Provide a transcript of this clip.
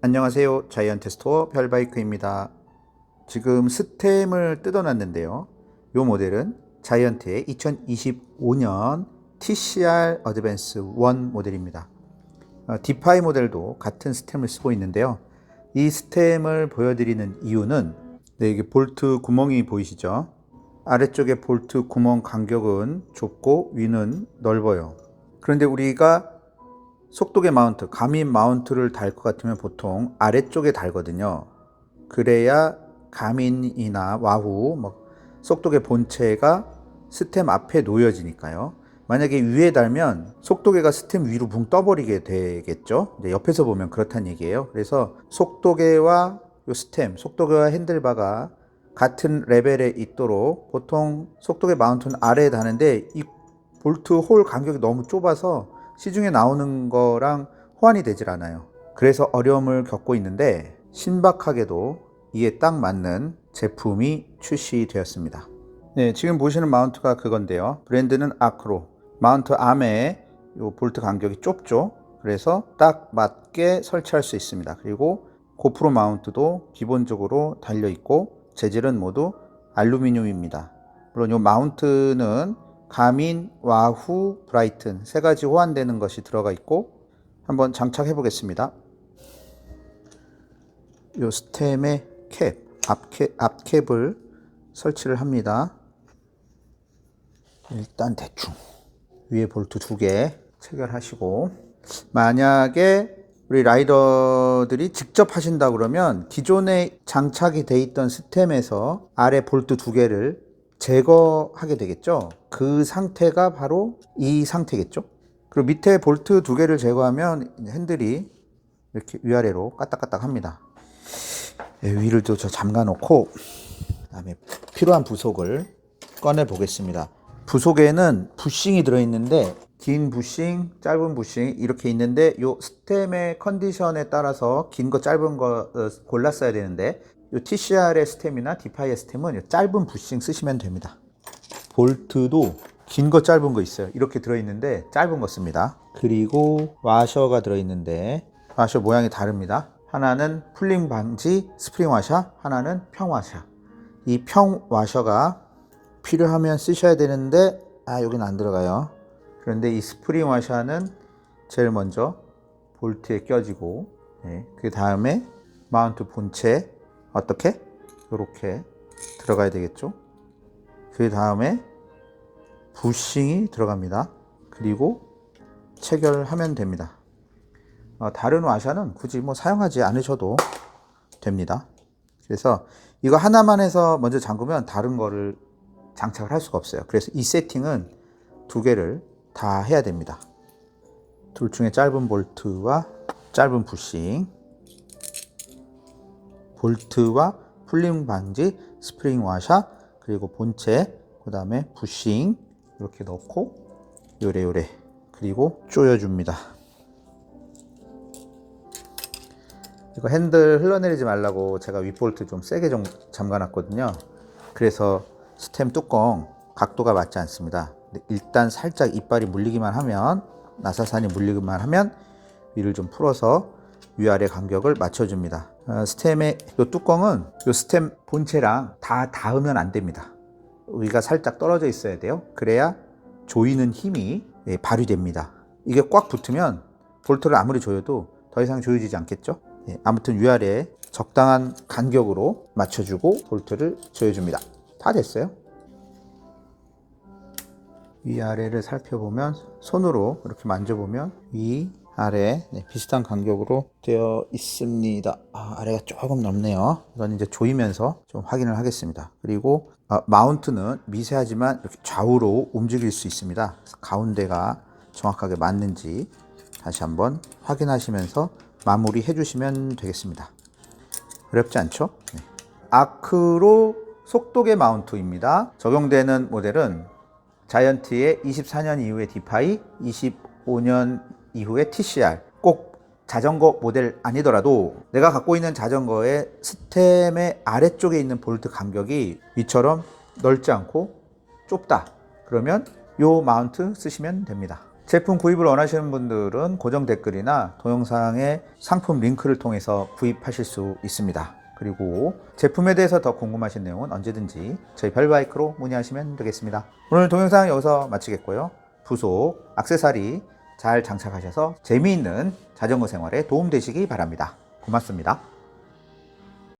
안녕하세요. 자이언트 스토어 별바이크입니다. 지금 스템을 뜯어놨는데요. 이 모델은 자이언트의 2025년 TCR 어드밴스 1 모델입니다. 어, 디파이 모델도 같은 스템을 쓰고 있는데요. 이 스템을 보여드리는 이유는 네, 이게 볼트 구멍이 보이시죠? 아래쪽에 볼트 구멍 간격은 좁고 위는 넓어요. 그런데 우리가 속도계 마운트, 가민 마운트를 달 것 같으면 보통 아래쪽에 달거든요. 그래야 가민이나 와후, 뭐 속도계 본체가 스템 앞에 놓여지니까요. 만약에 위에 달면 속도계가 스템 위로 붕 떠버리게 되겠죠. 옆에서 보면 그렇다는 얘기예요. 그래서 속도계와 요 스템, 속도계와 핸들바가 같은 레벨에 있도록 보통 속도계 마운트는 아래에 다는데 이 볼트 홀 간격이 너무 좁아서 시중에 나오는 거랑 호환이 되질 않아요. 그래서 어려움을 겪고 있는데 신박하게도 이에 딱 맞는 제품이 출시되었습니다. 네, 지금 보시는 마운트가 그건데요. 브랜드는 아크로. 마운트 암에 요 볼트 간격이 좁죠. 그래서 딱 맞게 설치할 수 있습니다. 그리고 고프로 마운트도 기본적으로 달려 있고 재질은 모두 알루미늄입니다. 물론 요 마운트는 가민, 와후, 브라이튼 세 가지 호환되는 것이 들어가 있고 한번 장착해 보겠습니다. 요 스템의 캡, 앞캡, 앞캡을 설치를 합니다. 일단 대충 위에 볼트 두 개 체결하시고 만약에 우리 라이더들이 직접 하신다 그러면 기존에 장착이 돼 있던 스템에서 아래 볼트 두 개를 제거하게 되겠죠. 그 상태가 바로 이 상태겠죠. 그리고 밑에 볼트 두 개를 제거하면 핸들이 이렇게 위아래로 까딱까딱 합니다. 예, 위를 또 저 잠가 놓고 그다음에 필요한 부속을 꺼내 보겠습니다. 부속에는 부싱이 들어 있는데 긴 부싱, 짧은 부싱 이렇게 있는데 요 스템의 컨디션에 따라서 긴 거 짧은 거 어, 골랐어야 되는데 요 TCR의 스템이나 디파이의 스템은 요 짧은 부싱 쓰시면 됩니다. 볼트도 긴 거 짧은 거 있어요. 이렇게 들어 있는데 짧은 거 씁니다. 그리고 와셔가 들어 있는데 와셔 모양이 다릅니다. 하나는 풀림 방지 스프링 와셔, 하나는 평 와셔. 이 평 와셔가 필요하면 쓰셔야 되는데 아 여기는 안 들어가요. 그런데 이 스프링 와셔는 제일 먼저 볼트에 껴지고 네, 그 다음에 마운트 본체 어떻게 이렇게 들어가야 되겠죠. 그 다음에 부싱이 들어갑니다. 그리고 체결하면 됩니다. 어, 다른 와샤는 굳이 뭐 사용하지 않으셔도 됩니다. 그래서 이거 하나만 해서 먼저 잠그면 다른 거를 장착을 할 수가 없어요. 그래서 이 세팅은 두 개를 다 해야 됩니다. 둘 중에 짧은 볼트와 짧은 부싱, 볼트와 풀림 방지, 스프링 와샤, 그리고 본체, 그 다음에 부싱 이렇게 넣고 요래요래 그리고 조여줍니다. 이거 핸들 흘러내리지 말라고 제가 윗볼트 좀 세게 좀 잠가놨거든요. 그래서 스템 뚜껑 각도가 맞지 않습니다. 일단 살짝 이빨이 물리기만 하면 나사산이 물리기만 하면 위를 좀 풀어서 위아래 간격을 맞춰줍니다. 어, 스템의 이 뚜껑은 이 스템 본체랑 다 닿으면 안 됩니다. 위가 살짝 떨어져 있어야 돼요. 그래야 조이는 힘이 예, 발휘됩니다. 이게 꽉 붙으면 볼트를 아무리 조여도 더 이상 조여지지 않겠죠. 예, 아무튼 위아래 적당한 간격으로 맞춰주고 볼트를 조여줍니다. 다 됐어요. 위아래를 살펴보면 손으로 이렇게 만져보면 위, 아래 네, 비슷한 간격으로 되어 있습니다. 아, 아래가 조금 넓네요. 이건 이제 조이면서 좀 확인을 하겠습니다. 그리고 아, 마운트는 미세하지만 이렇게 좌우로 움직일 수 있습니다. 가운데가 정확하게 맞는지 다시 한번 확인하시면서 마무리 해 주시면 되겠습니다. 어렵지 않죠? 네. 아크로 속도계 마운트입니다. 적용되는 모델은 자이언트의 24년 이후의 디파이, 25년 이후의 TCR. 꼭 자전거 모델 아니더라도 내가 갖고 있는 자전거의 스템의 아래쪽에 있는 볼트 간격이 위처럼 넓지 않고 좁다. 그러면 요 마운트 쓰시면 됩니다. 제품 구입을 원하시는 분들은 고정 댓글이나 동영상의 상품 링크를 통해서 구입하실 수 있습니다. 그리고 제품에 대해서 더 궁금하신 내용은 언제든지 저희 별바이크로 문의하시면 되겠습니다. 오늘 동영상 여기서 마치겠고요. 부속, 악세사리 잘 장착하셔서 재미있는 자전거 생활에 도움되시기 바랍니다. 고맙습니다.